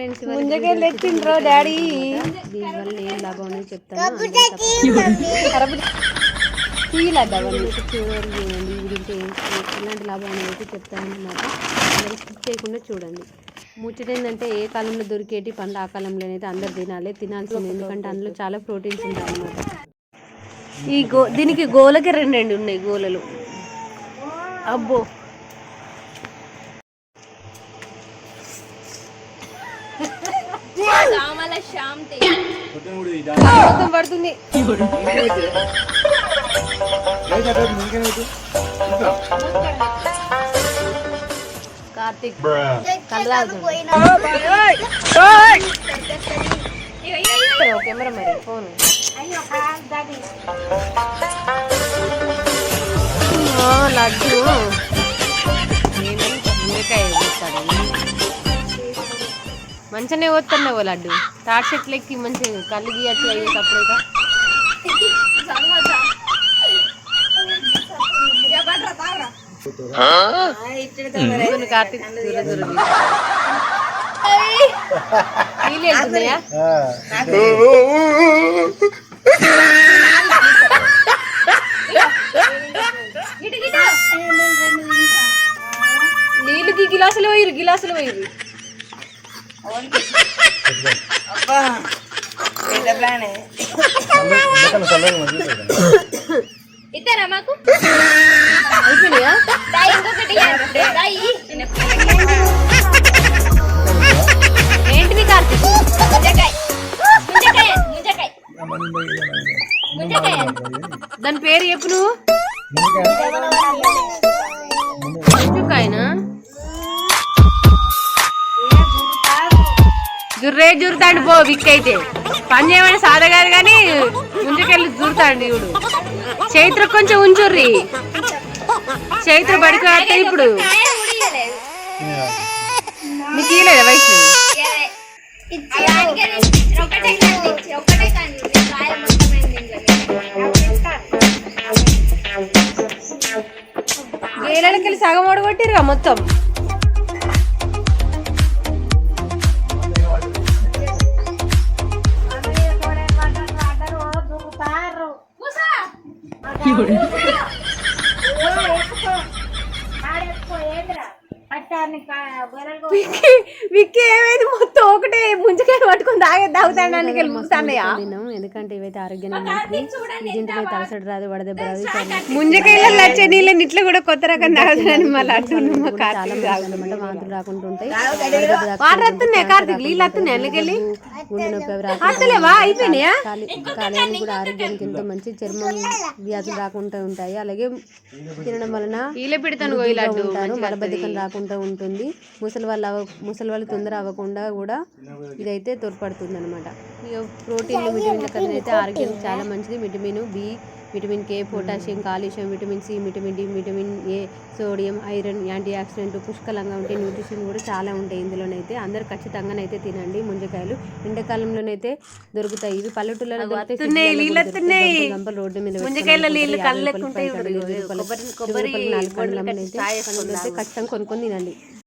Friends ముంజకాయలు తెచ్చిండ్రో daddy. దీనివల్ల ఏం లాభం అనేది చెప్తాను. చూడండి ఎలాంటి లాభం అనేది చెప్తాను అన్నమాట. అందరూ స్కిప్ చేయకుండా చూడండి. ముచ్చట ఏంటంటే ఏ కాలంలో దొరికేటి పండు ఆ కాలంలోనైతే అందరు తినాలి. తినాల్సింది ఎందుకంటే అందులో చాలా ప్రోటీన్స్ ఉంటాయి అన్నమాట. ఈ గో దీనికి గోలకి రెండు రెండు ఉన్నాయి గోలలు. అబ్బో. మొత్తం పడుతుంది కార్తీక్ కళ్ళు కెమెరా మరి ఫోన్ లడ్డు ముందుకాయ మంచిగానే వస్తున్నావు లడ్డు. తాటి చెట్లెక్కి మంచిగా కళ్ళు గీయచ్చు అయ్యేటప్పుడు కార్తీక్ దూర దూర నీళ్ళు వెళ్తున్నాయా గిలాసులు పోయిరు గిలాసులు పోయిరు ఇస్తారా మాకు? అయిపోయినాయా? కార్తీక్? ముంజకాయ. ముంజకాయ ముంజకాయ. ముంజకాయ. దాని పేరు చెప్పు నువ్వు. జుర్రే జురుతాండి పో విక్కైతే. పని చేయమని సాధగారు కానీ ముందుకెళ్ళి జురుతాండి ఇప్పుడు చైత్ర కొంచెం ఉంచుర్రి. చైత్ర బడికి వస్తే ఇప్పుడు. మీకు ఉడియలేదు నీకు ఇయలేదా గేలకి సగం ఓడగొట్టిరుగా మొత్తం. విక్కీ విక్కీ ఏమైంది? మొత్తం ఒకటే ముంచుకాయ పట్టుకొని తాగే తాగుతాడానికి వెళ్ళిపోతానయ్యా తిన్నాం. ఎందుకంటే ఇవైతే ఆరోగ్యానికి దీంట్లో తలసడి రాదు వడదెబ్బ రాదు ముంజకాయలలో వచ్చే నీళ్ళని ఇట్లా కూడా కొత్త రకం తాగుతానని మళ్ళీ అట్లా చాలా వాంతులు రాకుండా ఉంటాయి. వాటర్ వస్తున్నాయి కార్తీక్? నీళ్ళు వస్తున్నాయి అందుకెళ్ళి గుండె నొప్పి అవి రాకుండా వస్తలేవా అయిపోయినాయా? కాలి కాలేయానికి కూడా ఆరోగ్యానికి ఎంతో మంచి చర్మం వ్యాధులు రాకుండా ఉంటాయి. అలాగే తినడం వలన ఉంటారు. మలబద్ధకం రాకుండా ఉంటుంది. ముసలి వాళ్ళు అవ ముసలి వాళ్ళు తొందర అవ్వకుండా కూడా ఇదైతే తోడ్పడుతుంది అనమాట ప్రోటీన్లు విటమిన్ల కన్నా అయితే ఆరోగ్యానికి చాలా మంచిది. Vitamin B vitamin K potassium calcium vitamin C vitamin D vitamin A sodium iron antioxidant పుష్కలంగా ఉంటాయి న్యూట్రిషన్ కూడా చాలా ఉంటాయి ఇందులోనైతే. అందరు ఖచ్చితంగానైతే తినండి ముంజకాయలు. ఎండాకాలంలోనైతే దొరుకుతాయి. ఇవి పల్లెటూళ్ళలో రోడ్డు మీద ఖచ్చితంగా కొనుక్కొని తినండి.